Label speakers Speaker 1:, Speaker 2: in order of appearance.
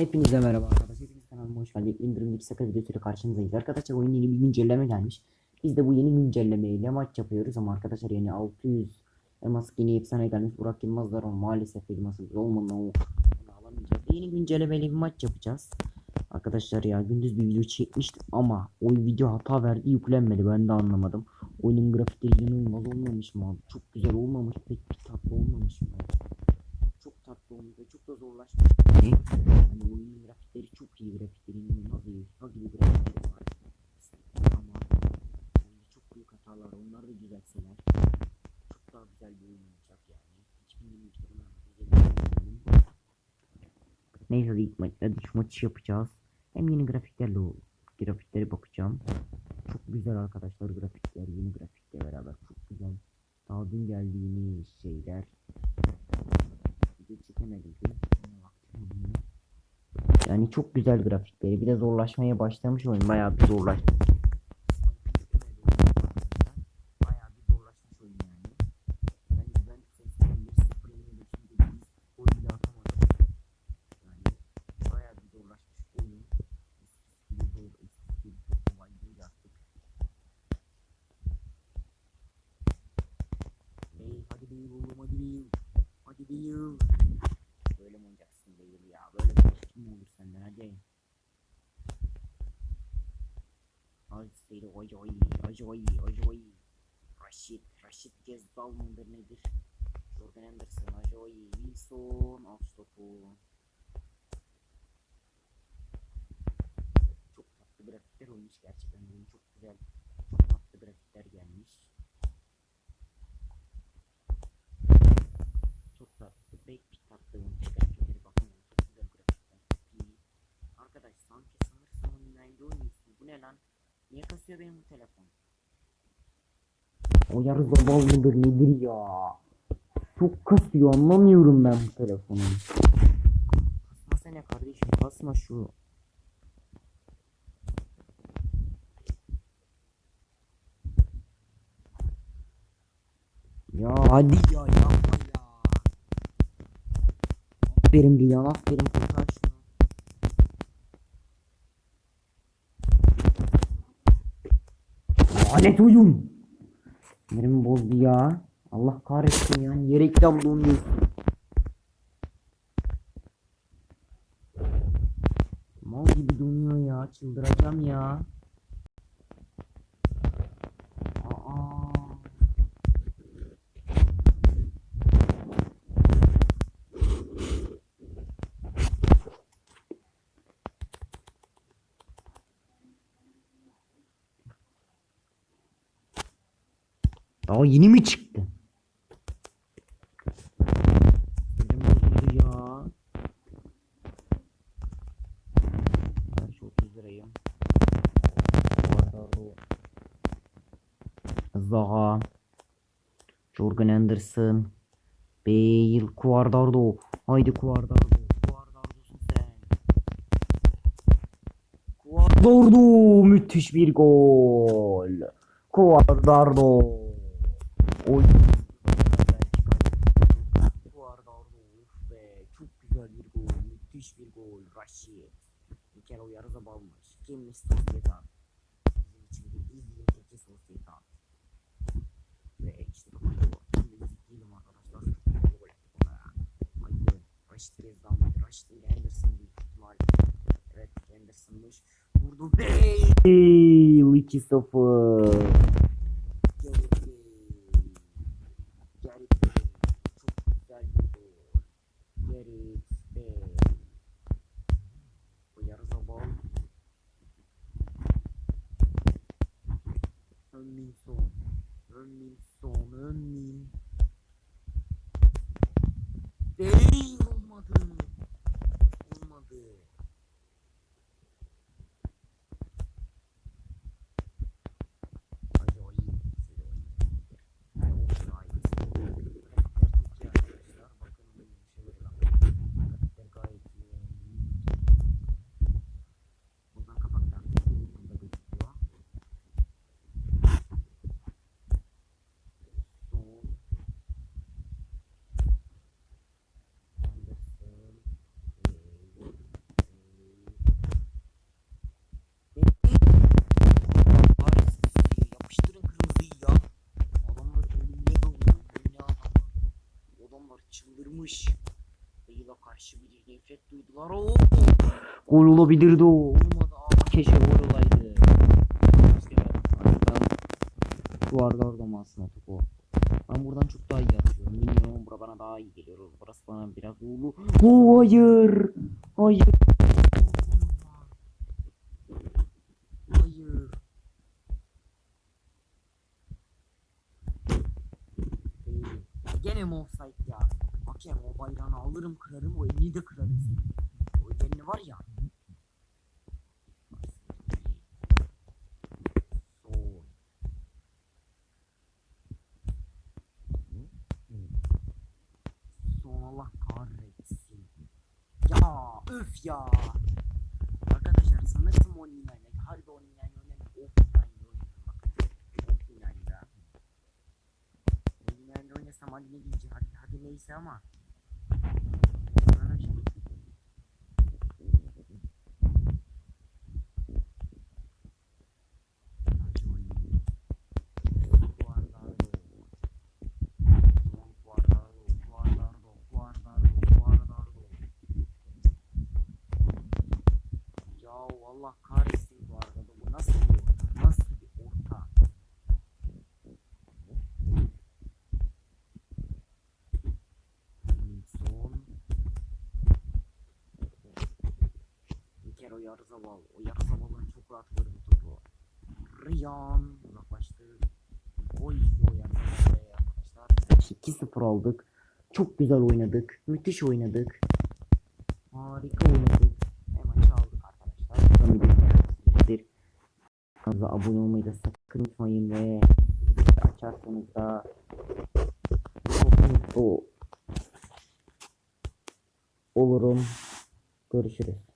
Speaker 1: Hepinize merhaba arkadaşlar. Hepiniz kanalıma hoş geldiniz. İndirimli sakın videosuyla karşınızdayız. Arkadaşlar oyun yeni bir güncelleme gelmiş. Biz de bu yeni güncellemeyle maç yapıyoruz ama arkadaşlar yani 600 elmas yeni efsane gelmiş. Burak Yılmazlar ama maalesef elmasımız olmadan o alamayacağız. Yeni güncellemeyle bir maç yapacağız. Arkadaşlar ya gündüz bir video çekmiştim ama o video hata verdi yüklenmedi ben de anlamadım. Oyunun grafikleri inanılmaz olmamış mı abi? Çok güzel olmamış pek bir tatlı olmamış mı? Ve çok da zorlaşmış. Yani yani oyunun grafikleri çok iyi grafikleri inanılmaz iyi. FIFA gibi grafikleri var. Ama bence çok büyük hatalar onları da düzeltseler çok daha güzel bir oyun olacak yani. 2023'te bunu güzel Neyse hadi ilk maçta ilk maçı yapacağız. Hem yeni grafiklerle o grafiklere bakacağım. Çok güzel arkadaşlar grafikler yeni grafikle beraber çok güzel. Daha dün geldi yeni şeyler. Video çekemedim ki. Yani çok güzel grafikleri. Bir de zorlaşmaya başlamış oyun. Bayağı bir zorlaştı. Bayağı bir zorlaşmış Değil. Böyle mi oynayacaksın değil ya? Böyle bir mi olur senden hadi. Al seni oy oy oy oy oy oy. Rashid, Rashid Gezdal mıdır nedir? Jordan Anderson, Ajoy, Wilson, alt topu. Çok tatlı grafikler olmuş gerçekten. Çok güzel. Çok tatlı grafikler gelmiş. Çok bir tatlı olmuş grafikleri bakın. Çok güzel grafikler. Arkadaş sanki sanırsam online'da oynuyorsun. Bu ne lan? Niye kasıyor benim bu telefon? O yarı zabal mıdır nedir ya? Çok kasıyor anlamıyorum ben bu telefonu. Kasma ne kardeşim kasma şu. Ya hadi ya. Aferin Riyan aferin kurtar şunu. Lanet oyun. Sinirimi bozdu ya. Allah kahretsin ya. Niye reklam donuyorsun? Mal gibi donuyor ya. Çıldıracağım ya. Aa. Daha yeni mi çıktı? Sinirim bozuldu ya. Ben şu 30 lirayım. Guardado. Zaha. Jorgen Anderson. Bale. Guardado. Haydi sen. Guardado. Müthiş bir gol. Guardado. Oy. Guardado. Of be. Çok güzel bir gol. Müthiş bir gol. Rashid. Bir kere uyarı da balmış. Kimmiş Sociedad. Bizim için bir izleyin teki Sociedad. Ve işte bu. Şimdi izleyelim arkadaşlar. Gol. Rashid Gezdal mıydı? Rashid değil Anderson büyük ihtimal. Evet Anderson'mış. Vurdu. Bale. 2-0. Gareth Bale. Gareth Bale. Çok güzel bir gol. Gareth Bale. Bu yarı zabal. Önmin son. Önmin son. Önmin. Değil olmadı. Olmadı. Karşı bir nefret duydular. Oo. Gol olabilirdi o. Olmadı. Aa, keşke gol olaydı. Duvarda orada mı aslında topu? Ben buradan çok daha iyi atıyorum. Bilmiyorum bura bana daha iyi geliyor. Burası bana biraz ulu. Oo hayır. Hayır. Hayır. Gene mi offside ya? Hakem o bayrağını alırım kırarım o elini de kırarım. O elini var ya. Sol. Son. Ya öf ya. Arkadaşlar sanırsam oynayın. Harbi oynayın oynayın. Offline oynayın. Bakın. Offline'da oynasam hadi ne diyeceğim. Hadi, hadi neyse ama. Bir kere o. O Yarzaval'ın çok rahat vurdu topu. Riyan uzaklaştı. Gol yiyor Yarzaval'e arkadaşlar. 2-0 aldık. Çok güzel oynadık. Müthiş oynadık. Harika oynadık. Ve maçı aldık arkadaşlar. Kanala abone olmayı da sakın unutmayın ve açarsanız da çok mutlu olurum. Görüşürüz.